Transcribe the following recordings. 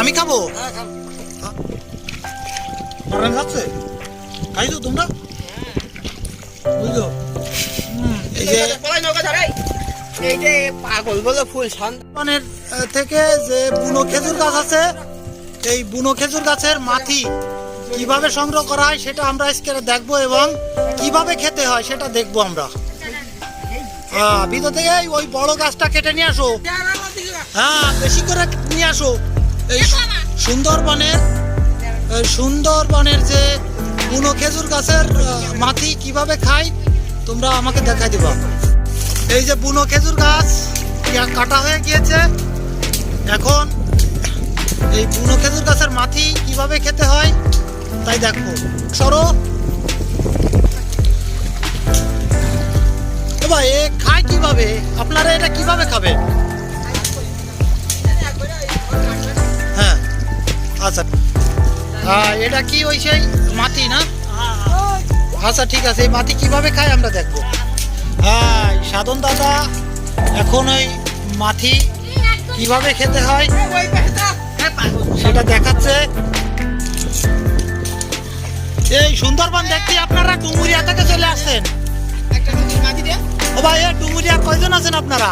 আমি খাব। খাইছো তোমরা? বুঝলো? এই যে এই যে পাগল বলে ফুল সন্ধ্যা থেকে যে বুনো খেজুর গাছ আছে এই বুনো খেজুর গাছের মাথি কীভাবে সংগ্রহ করা হয় সেটা আমরা আজকে দেখব এবং কীভাবে খেতে হয় সেটা দেখব আমরা। হ্যাঁ ভিতর থেকে এই ওই বড় গাছটা কেটে নিয়ে আসো। হ্যাঁ বেশি করে নিয়ে আসো। এই সুন্দরবনের সুন্দরবনের যে বুনো খেজুর গাছের মাথি কীভাবে খায় তোমরা আমাকে দেখাই দিবা। এই যে বুনো খেজুর গাছ কাটা হয়ে গিয়েছে। এখন এই বুনো খেজুর গাছের মাথি কীভাবে খেতে হয়, তাই দেখো। সরো। এ খায় কীভাবে? আপনারা এটা কীভাবে খাবেন? আচ্ছা এটা কি ওই সেই মাটি না? আচ্ছা ঠিক আছে, এই মাটি কীভাবে খায় আমরা দেখব। হ্যাঁ সাধন দাদা, এখন ওই মাটি কীভাবে খেতে হয়? সেটা দেখাচ্ছে। এই সুন্দরবন দেখতে আপনারা ডুমুরিয়া থেকে চলে আসছেন। ও ভাই ডুমুরিয়া কয়জন আছেন আপনারা?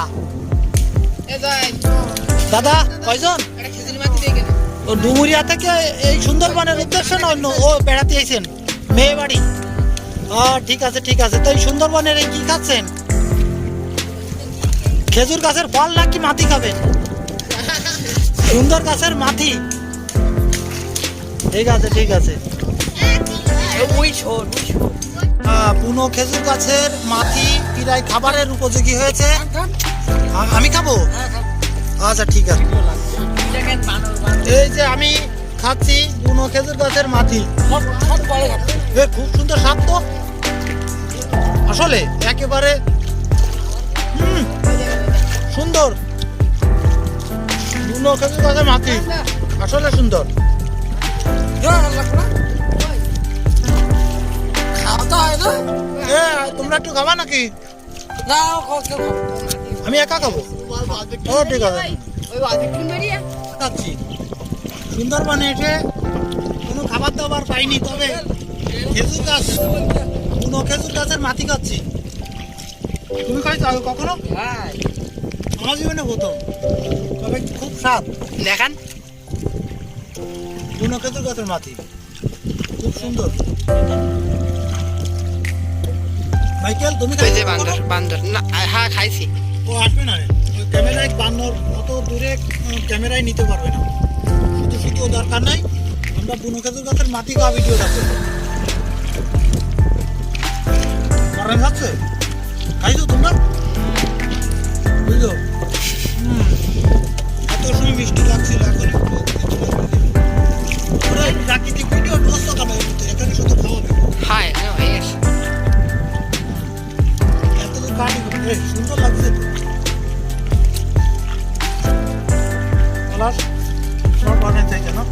দাদা, কয়জন? ও ডুমুরিয়া থেকে এই সুন্দরবনের উদ্দেশ্যে না অন্য ও বেড়াতে আইছেন মেয়ে বাড়ি। ঠিক আছে ঠিক আছে। তো এই সুন্দরবনের এই কি খাচ্ছেন? খেজুর গাছের ফল নাকি মাটি খাবেন? সুন্দর গাছের মাটি। ঠিক আছে ঠিক আছে। শোন খেজুর গাছের মাটি প্রায় খাবারের উপযোগী হয়েছে। আমি খাব? আচ্ছা ঠিক আছে। এই যে আমি খাচ্ছি বুনো খেজুর গাছের এ খুব সুন্দর স্বাদ তো। আসলে একেবারে হুম, সুন্দর। বুনো খেজুর গাছের মাটি। আসলে সুন্দর। হয় তোমরা একটু খাবা নাকি? আমি একা খাব। ও ঠিক আছে। খাচ্ছি সুন্দরবনে এসে কোনো খাবার দাবার পাইনি তবে খেজুর গাছ কোনো খেজুর গাছের মাটি খাচ্ছি তুমি খাইছো আগে কখনো? আমার জীবনে প্রথম। তবে খুব স্বাদ। দেখান। বুনো খেজুর গাছের মাটি। খুব সুন্দর। মাইকেল তুমি খাইছো বান্দর বান্দর। না হ্যাঁ খাইছি। ও আসবে না ক্যামেরায় বান্নর অত দূরে ক্যামেরায় নিতে পারবে না। শুধু শুধু দরকার নাই, আমরা বুনো খেজুর গাছের মাটি খাওয়া ভিডিও রাখব অরেঞ্জ আছে খাইছো তোমরা? বুঝলো? এত সময় মিষ্টি লাগছিল এখন arkadaşlar. Normalmente canım.